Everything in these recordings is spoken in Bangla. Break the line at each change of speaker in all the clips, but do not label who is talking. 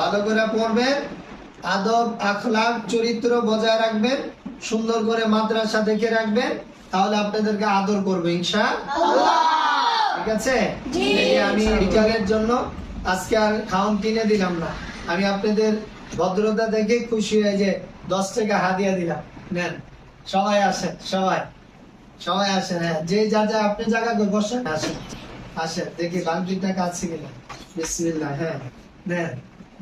ভালো করে পড়বেন আদব আখলাক চরিত্র বজায় রাখবেন সুন্দর করে মাদ্রাসা দেখে রাখবেন তাহলে আপনাদেরকে আদর করবে ইনশা ঠিক আছে? আমি বিকালের জন্য আজকে আর খাওয়ান কিনে দিলাম না। আমি আপনাদের ভদ্রতা দেখে খুশি হয়ে যে দশ টাকা হাদিয়া দিলাম। নেন সবাই আসেন সবাই। সবাই আসেন হ্যাঁ যে যা যা আপনি জায়গা করে বসেন আসেন। আসেন দেখি বাংটিটা কাছে গেলাম বিসমিল্লাহ হ্যাঁ নেন।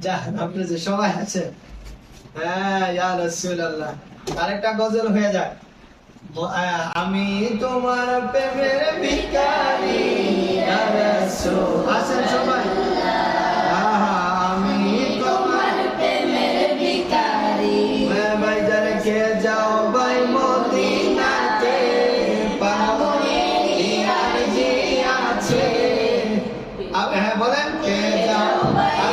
যান আপনি যে সবাই আছে হ্যাঁ ইয়া রাসূলুল্লাহ। আরেকটা গজল হয়ে যায়। আমি তোমার প্রেমের ভিখারি, ইয়া রাসূল। আছেন সবাই? আমি তোমার প্রেমের ভিখারি। হ্যাঁ, मैं বাইদার যাও ভাই, মদিনাতে। পাবো ইয়ার জি আছে হ্যাঁ বলেন, কে যাও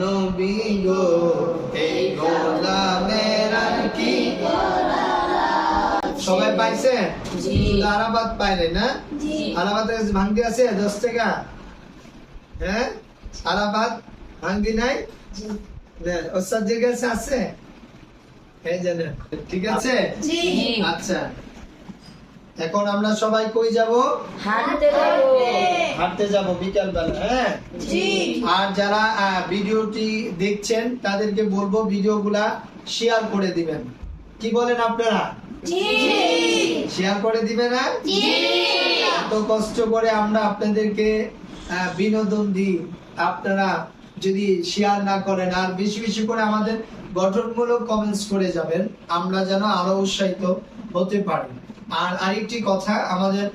নবী গো এই গোলামের আর কি সবাই পাইছে? আরাবাদ নাই না? ভাঙতি আছে দশ টাকা? হ্যাঁ? আরাবাদ? ভাঙতি নাই? কাছে আছে? এই যে নেন। ঠিক আছে? আচ্ছা। এখন আমরা সবাই কই যাব?
হাঁটতে যাব।
হাঁটতে যাব বিকাল বেলা হ্যাঁ আর যারা ভিডিওটি দেখছেন তাদেরকে বলব ভিডিওগুলা শেয়ার করে দিবেন। কি বলেন আপনারা? শেয়ার করে দিবেন না এত কষ্ট করে আমরা আপনাদেরকে বিনোদন দিই। আপনারা যদি শেয়ার না করেন আর বেশি বেশি করে আমাদের গঠনমূলক কমেন্টস করে যাবেন আমরা যেন আরও উৎসাহিত হতে পারি। আর আরেকটি কথা, আমাদের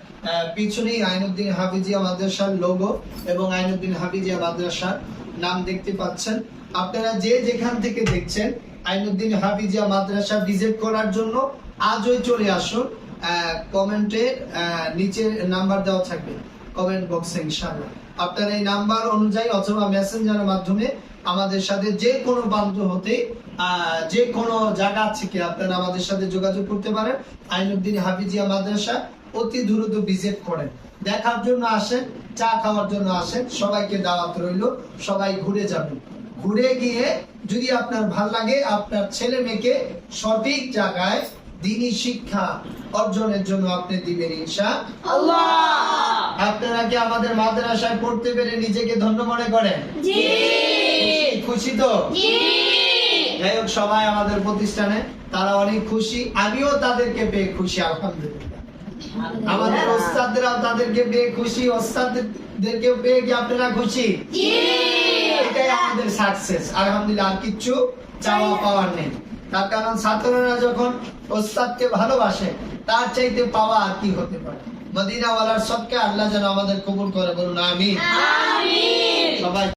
পিছনেই আইনুদ্দিন হাফিজিয়া মাদ্রাসার লোগো এবং আইনুদ্দিন হাফিজিয়া মাদ্রাসার নাম দেখতে পাচ্ছেন। আপনারা যে যেখান থেকে দেখছেন আইনুদ্দিন হাফিজিয়া মাদ্রাসা ভিজিট করার জন্য, আজই চলে আসুন। কমেন্টে নিচে নাম্বার দেওয়া থাকবে কমেন্ট বক্সে ইনশাআল্লাহ। আপনার এই নাম্বার অনুযায়ী অথবা মেসেঞ্জারের মাধ্যমে আমাদের সাথে যে কোনো প্রান্ত হতে যে কোনো জায়গা থেকে আপনারা আমাদের সাথে যোগাযোগ করতে পারেন। আইনুদ্দিন হাফিজিয়া মাদ্রাসা অতি দ্রুত ভিজিট করেন। দেখার জন্য আসেন চা খাওয়ার জন্য আসেন। সবাইকে দাওয়াত রইল। সবাই ঘুরে যাবেন। ঘুরে গিয়ে যদি আপনার ভালো লাগে আপনার ছেলে মেয়েকে সঠিক জায়গায় দিনী শিক্ষা অর্জনের জন্য আপনি দিবেন ইনশা আল্লাহ। আপনারা কি আমাদের মাদ্রাসায় পড়তে পেরে নিজেকে ধন্য মনে করেন? খুশি তো? যাই হোক সবাই আমাদের প্রতিষ্ঠানে তারা অনেক খুশি। আমিও তাদেরকে পেয়ে খুশি আলহামদুলিল্লাহ। আমাদের ওস্তাদরাও তাদেরকে পেয়ে খুশি ওস্তাদদেরকে পেয়ে কি আপনারা খুশি? এটাই আমাদের সাকসেস আলহামদুলিল্লাহ আর কিচ্ছু চাওয়া পাওয়ার নেই। তার কারণ ছাত্ররা যখন ওস্তাদকে ভালোবাসে তার চাইতে পাওয়া আর কি হতে পারে? মদিনাওয়ালার সবকে আল্লাহ যেন আমাদের কবুল করে বলুন আমি সবাই